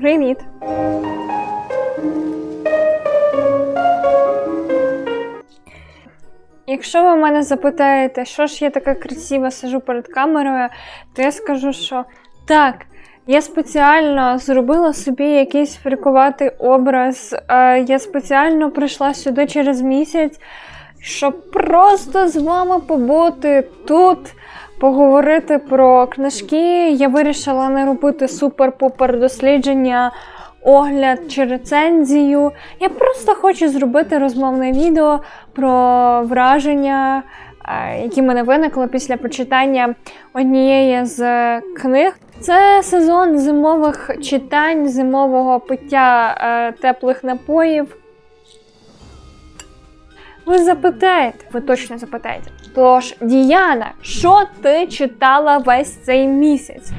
Привіт! Якщо ви мене запитаєте, що ж я така красива сижу перед камерою, то я скажу, що так, я спеціально зробила собі якийсь фрикуватий образ. е, Я спеціально прийшла сюди через місяць, щоб просто з вами побути тут, поговорити про книжки. Я вирішила не робити супер-пупер дослідження, огляд чи рецензію. Я просто хочу зробити розмовне відео про враження, е, які мене виникли після прочитання однієї з книг. Це сезон зимових читань, зимового пиття е, теплих напоїв. Ви запитаєте, ви точно запитаєте. Тож, Діяна, що ти читала весь цей місяць?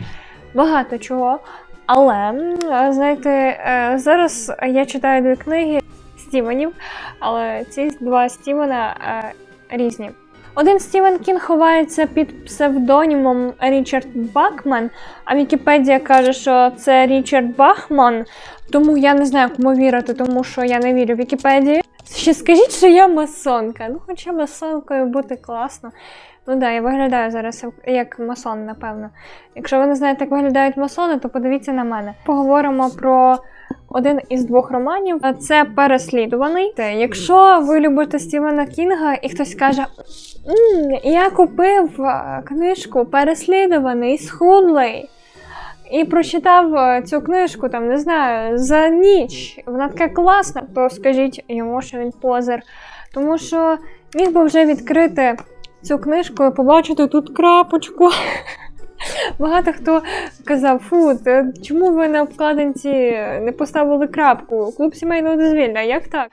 Багато чого. Але, знаєте, е, зараз я читаю дві книги Стівенів, але ці два Стівена е, різні. Один Стівен Кінг ховається під псевдонімом Річард Бакман, а Вікіпедія каже, що це Річард Бахман, тому я не знаю, кому вірити, тому що я не вірю Вікіпедії. Ще скажіть, що я масонка. Ну, хоча масонкою бути класно. Ну так, да, я виглядаю зараз як масон, напевно. Якщо ви не знаєте, як виглядають масони, то подивіться на мене. Поговоримо про один із двох романів. Це переслідуваний. Якщо ви любите Стівена Кінга, і хтось каже: «М, Я купив книжку Переслідуваний, схудлий. І прочитав е, цю книжку, там, не знаю, за ніч. Вона така класна, то скажіть йому, що він позер. Тому що міг би вже відкрити цю книжку і побачити тут крапочку. Багато хто казав, фу, чому ви на обкладинці не поставили крапку? Клуб сімейного дозвілля, як так?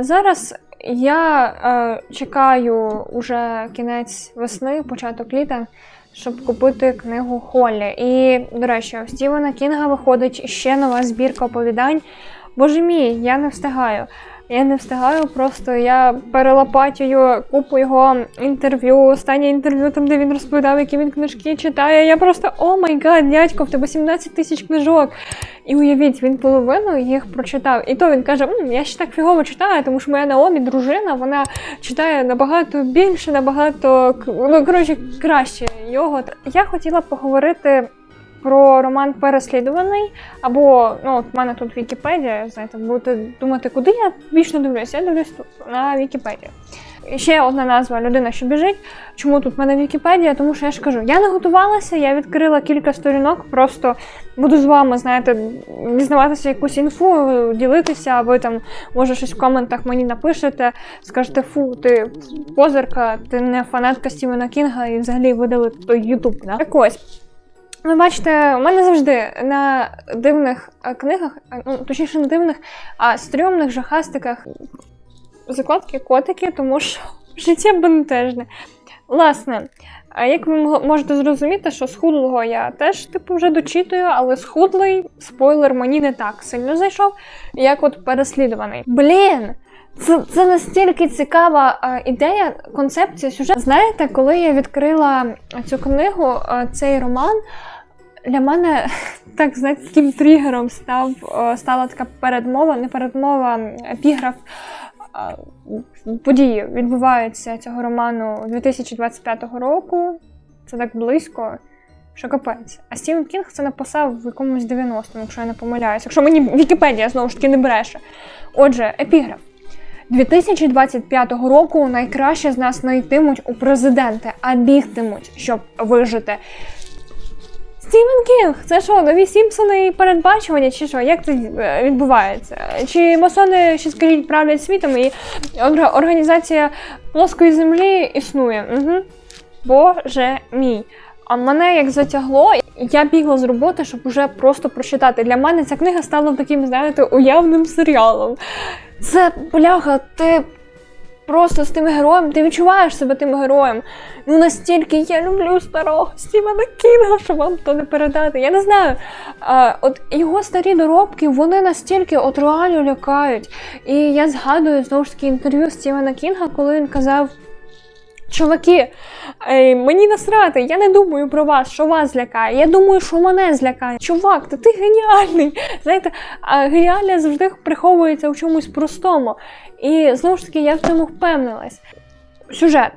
Зараз я е, чекаю уже кінець весни, початок літа, щоб купити книгу Холлі. І, до речі, у Стівена Кінга виходить ще нова збірка оповідань. Боже мій, я не встигаю. Я не встигаю, просто я перелопатюю купу його інтерв'ю, останнє інтерв'ю, там, де він розповідав, які він книжки читає. Я просто о май гад, дядько, в тебе 17 тисяч книжок. І уявіть, він половину їх прочитав. І то він каже: М, я ще так фігово читаю, тому що моя Наомі, дружина, вона читає набагато більше, набагато ну, коротше, краще його. Я хотіла поговорити. Про роман переслідуваний, або ну от в мене тут Вікіпедія, знаєте, будете думати, куди я вічно дивлюся. Я дивлюсь тут на Вікіпедію. Ще одна назва людина, що біжить. Чому тут в мене Вікіпедія? Тому що я ж кажу, я не готувалася, я відкрила кілька сторінок, просто буду з вами, знаєте, дізнаватися якусь інфу, ділитися, а ви там, може, щось в коментах мені напишете, скажете, фу, ти позерка, ти не фанатка Стівена Кінга і взагалі видали той Ютуб. Да? Так ось. Ви бачите, у мене завжди на дивних е, книгах, е, ну точніше не дивних, а стрьомних жахастиках закладки котики, тому що життя бентежне. Власне, як ви можете зрозуміти, що схудлого я теж типу вже дочитую, але схудлий спойлер мені не так сильно зайшов, як от переслідуваний. Блін! Це, це настільки цікава е, ідея, концепція сюжет. Знаєте, коли я відкрила цю книгу, е, цей роман, для мене так знаєте, таким тригером став, стала така передмова, не передмова, епіграф. Події відбуваються цього роману 2025 року. Це так близько, що капець. А Стівен Кінг це написав в якомусь 90-му, якщо я не помиляюсь. Якщо мені Вікіпедія знову ж таки не бреше. Отже, епіграф. 2025 року найкраще з нас не у президенти, а бігтимуть, щоб вижити. Стівен Кінг, це що, нові Сімпсони і передбачування, чи що? Як це е, відбувається? Чи масони, ще скажіть, правлять світом і організація плоскої землі існує? Угу. Боже мій. А мене як затягло, я бігла з роботи, щоб уже просто прочитати. Для мене ця книга стала таким, знаєте, уявним серіалом. Це бляха, ти просто з тим героєм, ти відчуваєш себе тим героєм. Ну настільки я люблю старого Стівена Кінга, що вам то не передати. Я не знаю. А, от його старі доробки, вони настільки от реально лякають. І я згадую знову ж таки інтерв'ю Стівена Кінга, коли він казав. Чуваки, е, мені насрати, я не думаю про вас, що вас злякає. Я думаю, що мене злякає. Чувак, та ти геніальний. Знаєте, геніальність завжди приховується у чомусь простому. І знову ж таки, я в цьому впевнилась. Сюжет.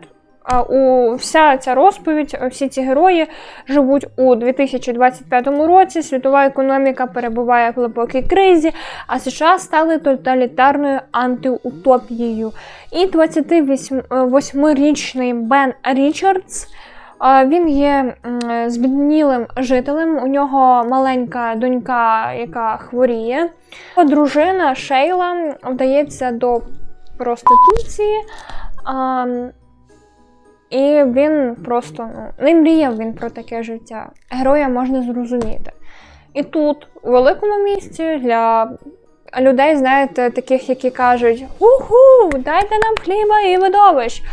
У вся ця розповідь, всі ці герої живуть у 2025 році. Світова економіка перебуває в глибокій кризі, а США стали тоталітарною антиутопією. І 28-річний Бен Річардс. Він є збіднілим жителем. У нього маленька донька, яка хворіє. Дружина Шейла вдається до проституції. І він просто ну, не мріяв він про таке життя. Героя можна зрозуміти. І тут, у великому місті, для людей, знаєте, таких, які кажуть: Уху, дайте нам хліба і видовищ.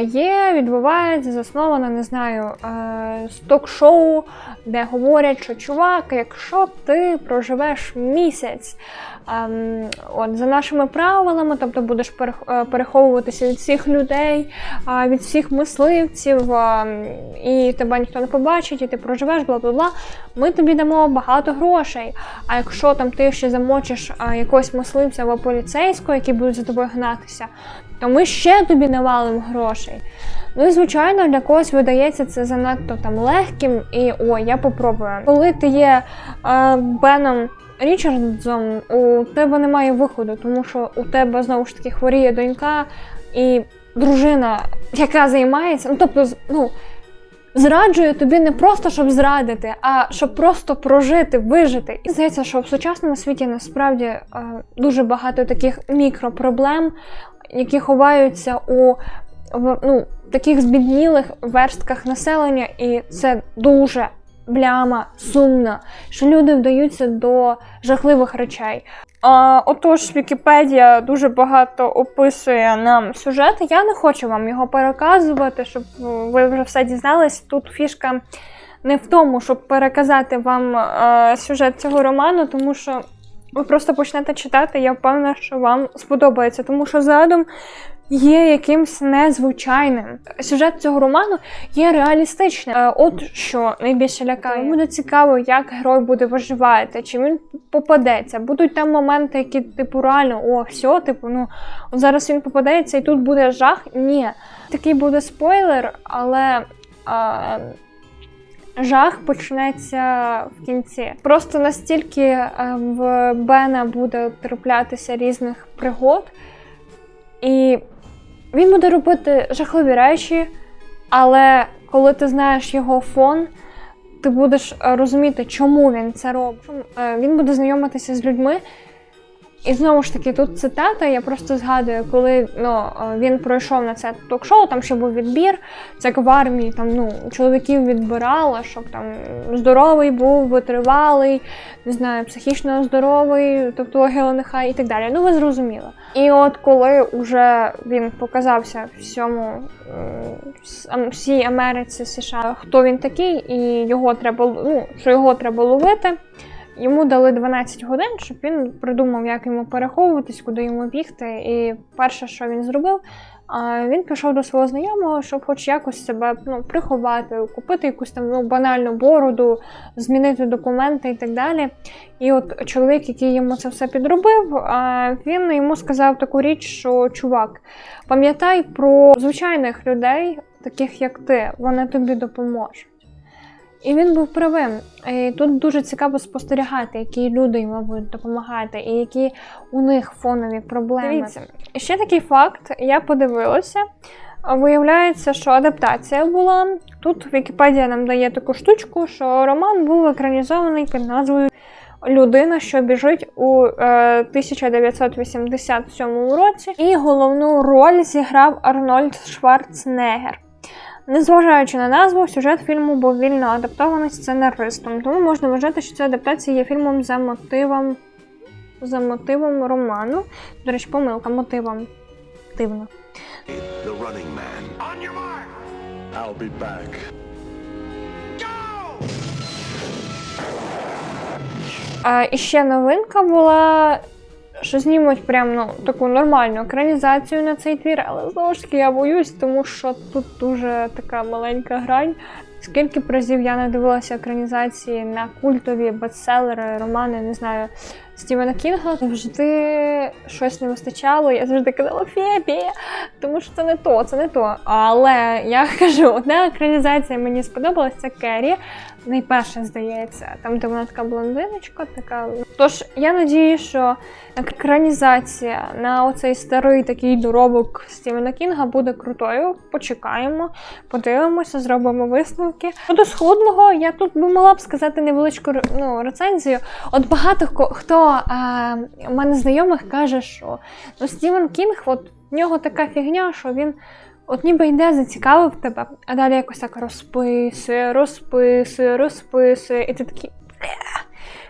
Є, відбувається засновано, не знаю, е, ток-шоу, де говорять, що чувак, якщо ти проживеш місяць ем, от, за нашими правилами, тобто будеш е, переховуватися від всіх людей, від всіх мисливців, і тебе ніхто не побачить, і ти проживеш, бла бла бла. Ми тобі дамо багато грошей. А якщо там ти ще замочиш якогось мисливця або поліцейського, які будуть за тобою гнатися, то ми ще тобі навалимо грошей. Ну і звичайно, для когось видається це занадто там легким, і о, я попробую. Коли ти є е, Беном Річардзом, у тебе немає виходу, тому що у тебе знову ж таки хворіє донька і дружина, яка займається, ну тобто, ну. Зраджує тобі не просто щоб зрадити, а щоб просто прожити, вижити. І здається, що в сучасному світі насправді е, дуже багато таких мікропроблем, які ховаються у ну, таких збіднілих верстках населення, і це дуже бляма, сумно, що люди вдаються до жахливих речей. А, отож, Вікіпедія дуже багато описує нам сюжет. Я не хочу вам його переказувати, щоб ви вже все дізнались. Тут фішка не в тому, щоб переказати вам е, сюжет цього роману, тому що ви просто почнете читати, я впевнена, що вам сподобається, тому що задум є якимсь незвичайним. Сюжет цього роману є реалістичним. Е, От що найбільше лякає. Буде цікаво, як герой буде виживати, чи він попадеться. Будуть там моменти, які типу реально, о, все, типу, ну от зараз він попадеться і тут буде жах. Ні. Такий буде спойлер, але. А, Жах почнеться в кінці. Просто настільки е, в Бена буде траплятися різних пригод, і він буде робити жахливі речі, але коли ти знаєш його фон, ти будеш розуміти, чому він це робить. Е, Він буде знайомитися з людьми. І знову ж таки, тут цитата, я просто згадую, коли ну, е, він пройшов на це ток-шоу, там ще був відбір, це в армії, там ну, чоловіків відбирали, щоб там здоровий був, витривалий, не знаю, психічно здоровий, тобто нехай і так далі. Ну, ви зрозуміли. І от коли вже він показався всьому всій Америці США, хто він такий, і його треба ну, що його треба ловити. Йому дали 12 годин, щоб він придумав, як йому переховуватись, куди йому бігти. І перше, що він зробив, він пішов до свого знайомого, щоб хоч якось себе ну, приховати, купити якусь там ну, банальну бороду, змінити документи і так далі. І от чоловік, який йому це все підробив, він йому сказав таку річ, що чувак, пам'ятай про звичайних людей, таких як ти, вони тобі допоможуть. І він був правим. І тут дуже цікаво спостерігати, які люди йому будуть допомагати, і які у них фонові проблеми. Дивіться, ще такий факт: я подивилася. Виявляється, що адаптація була. Тут Вікіпедія нам дає таку штучку, що роман був екранізований під назвою Людина, що біжить у е, 1987 році, і головну роль зіграв Арнольд Шварценеггер. Незважаючи на назву, сюжет фільму був вільно адаптований сценаристом, тому можна вважати, що ця адаптація є фільмом за мотивом, за мотивом роману. До речі, помилка мотивом. Дивно. The running man. On your mark. I'll be back. А, і ще новинка була, що знімуть прям ну, таку нормальну екранізацію на цей твір, але знову ж таки я боюсь, тому що тут дуже така маленька грань. Скільки б разів я не дивилася екранізації на культові бестселери, романи, не знаю, Стівена Кінга, завжди щось не вистачало. Я завжди казала Фебі, тому що це не то, це не то. Але я кажу, одна екранізація мені сподобалась, це Керрі. Найперша, здається, там, де вона така блондиночка, така. Тож я надію, що екранізація на оцей старий такий доробок Стівена Кінга буде крутою. Почекаємо, подивимося, зробимо висновки. Щодо схудлого, я тут би могла б сказати невеличку ну, рецензію. От багато хто е, мене знайомих каже, що ну, Стівен Кінг, от в нього така фігня, що він. От ніби йде, зацікавив тебе, а далі якось так розписує, розписує, розписує, і ти такий.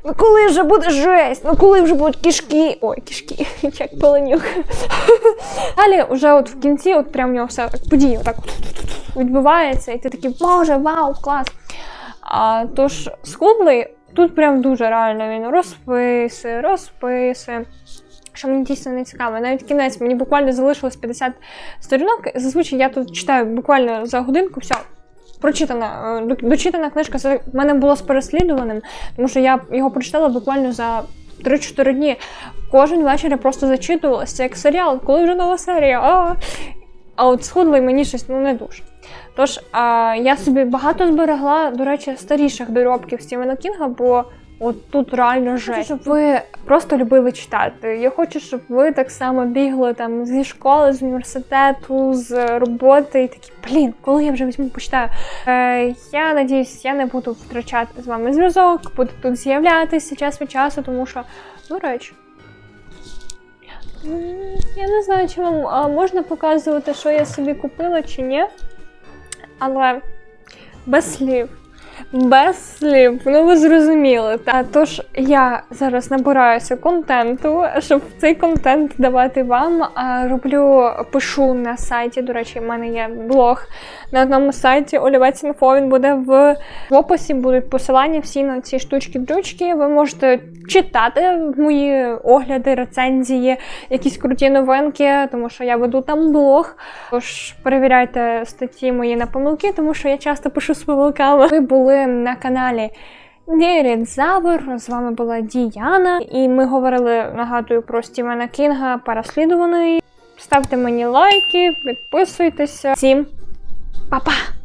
Ну коли вже буде жесть? Ну коли вже будуть кішки? Ой, кішки, як поленюк. Далі, вже от в кінці, от прям в нього все так події отак відбувається, і ти такий, боже, вау, клас. А, тож схудлий, тут прям дуже реально він розписує, розписує. Що мені дійсно не цікаво. Навіть кінець мені буквально залишилось 50 сторінок. Зазвичай я тут читаю буквально за годинку, все. Прочитана, е, дочитана книжка це в мене було з переслідуваним, тому що я його прочитала буквально за 3-4 дні. Кожен вечір я просто зачитувалася, як серіал, коли вже нова серія. А, а от схудлий мені щось ну не дуже. Тож а, я собі багато зберегла, до речі, старіших доробків Стівена Кінга, бо от тут реально жесть. Щоб ви просто любили читати. Я хочу, щоб ви так само бігли там зі школи, з університету, з роботи, і такі, блін, коли я вже візьму почитаю. Е, я надіюсь, я не буду втрачати з вами зв'язок, буду тут з'являтися час від часу, тому що, до речі. Я не знаю, чи вам а, можна показувати, що я собі купила чи ні. Але без слів. Без слів, ну ви зрозуміли. Та тож я зараз набираюся контенту, щоб цей контент давати вам. Роблю, пишу на сайті. До речі, в мене є блог на одному сайті Олівець Інфо. Він буде в описі, будуть посилання всі на ці штучки-дрючки. Ви можете читати мої огляди, рецензії, якісь круті новинки, тому що я веду там блог. Тож перевіряйте статті мої на помилки, тому що я часто пишу з помилками. Були на каналі Дірід З вами була Діяна, і ми говорили, нагадую, про Стівена Кінга переслідуваної. Ставте мені лайки, підписуйтеся. Всім па-па!